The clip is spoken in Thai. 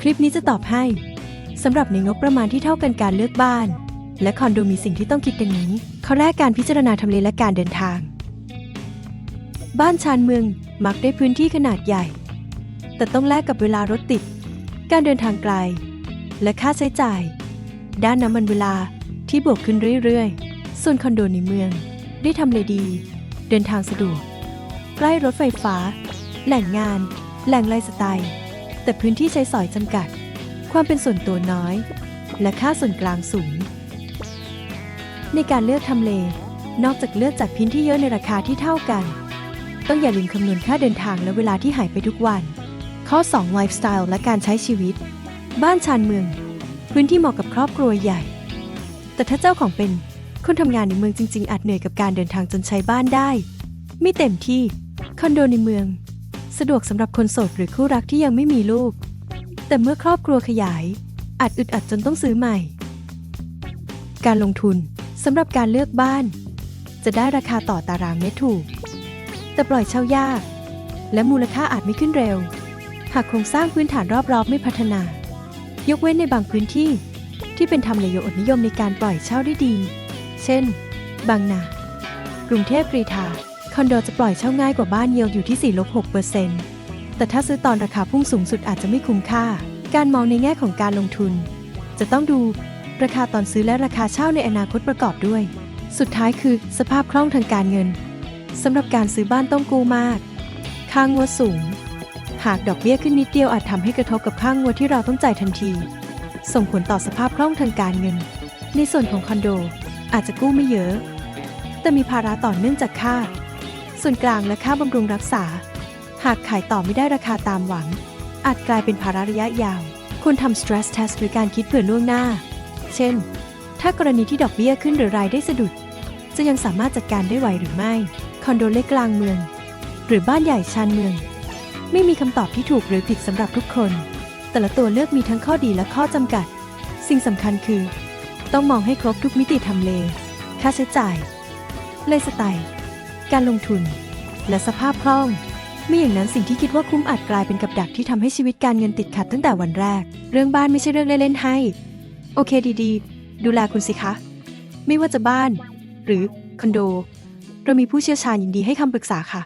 คลิปนี้จะตอบให้สำหรับในงบประมาณที่เท่ากันการเลือกบ้าน และคอนโดมีสิ่งที่ต้องคิดดังนี้ข้อแรกการพิจารณาทำเลและการเดินทาง บ้านชานเมืองมักได้พื้นที่ขนาดใหญ่ แต่ต้องแลกกับเวลารถติด การเดินทางไกล และค่าใช้จ่าย ด้านน้ำมันเวลาที่บวกขึ้นเรื่อยๆ ส่วนคอนโดในเมือง ได้ทำเลดี เดินทางสะดวก ใกล้รถไฟฟ้า แหล่งงาน แหล่งไลฟ์สไตล์ แต่พื้นที่ใช้สอยจำกัด ความเป็นส่วนตัวน้อย และค่าส่วนกลางสูง ในการเลือกทำเล นอกจากเลือกจากพื้นที่เยอะในราคาที่เท่ากัน ต้องอย่าลืมคำนวณค่าเดินทางและเวลาที่หายไปทุกวัน ข้อ 2 ไลฟ์สไตล์และการใช้ชีวิต บ้านชานเมือง พื้นที่เหมาะกับครอบครัวใหญ่ แต่ถ้าเจ้าของเป็นคนทำงานในเมืองจริง ๆ อาจเหนื่อยกับการเดินทางจนใช้บ้านได้ ไม่เต็มที่ คอนโดในเมือง สะดวกสำหรับคนโสดหรือคู่รักที่ยังไม่มีลูก แต่เมื่อครอบครัวขยาย อาจอึดอัดจนต้องซื้อใหม่ การลงทุนสำหรับการเลือกบ้าน จะได้ราคาต่อตารางเมตรถูก แต่ปล่อยเช่ายาก และมูลค่าอาจไม่ขึ้นเร็ว หากโครงสร้างพื้นฐานรอบๆ ไม่พัฒนา ยกเว้นในบางพื้นที่ ที่เป็นทำเลโยอดนิยมในการปล่อยเช่าได้ดี เช่น บางนา กรุงเทพกรีฑา คอนโดจะปล่อยเช่าง่ายกว่าบ้านเยียวอยู่ที่ 4-6%แต่ถ้าซื้อตอนราคาพุ่งสูงสุดอาจจะไม่คุ้มค่า การมองในแง่ของการลงทุน จะต้องดูราคาตอนซื้อและราคาเช่าในอนาคตประกอบด้วย สุดท้ายคือสภาพคล่องทางการเงินสำหรับการซื้อบ้านต้องกู้มาก ค่างวดสูง หากดอกเบี้ยขึ้นนิดเดียวอาจทำให้กระทบกับค่างวดที่เราต้องจ่ายทันที ส่งผลต่อสภาพคล่องทางการเงิน ในส่วนของคอนโด อาจจะกู้ไม่เยอะ แต่มีภาระต่อเนื่องจากค่า ส่วนกลางและค่าบำรุงรักษา หากขายต่อไม่ได้ราคาตามหวัง อาจกลายเป็นภาระระยะยาว ควรทำ stress test หรือการคิดเผื่อล่วงหน้า เช่น ถ้ากรณีที่ดอกเบี้ยขึ้นหรือรายได้สะดุด จะยังสามารถจัดการได้ไหวหรือไม่ คอนโดเล็กกลางเมือง หรือบ้านใหญ่ชานเมือง ไม่มีคำตอบที่ถูกหรือผิดสำหรับทุกคน แต่ละตัวเลือกมีทั้งข้อดีและข้อจำกัด สิ่งสำคัญคือ ต้องมองให้ครบทุกมิติทำเล ค่าใช้จ่ายเลสไตล์การลงทุน และสภาพคล่องไม่อย่างนั้นสิ่งที่คิดว่าคุ้มอาจกลายเป็นกับดักที่ทำให้ชีวิตการเงินติดขัดตั้งแต่วันแรก เรื่องบ้านไม่ใช่เรื่องเล่นๆให้ โอเคดีๆ ดูแลคุณสิคะ ไม่ว่าจะบ้าน หรือคอนโด เรามีผู้เชี่ยวชาญยินดีให้คำปรึกษาค่ะ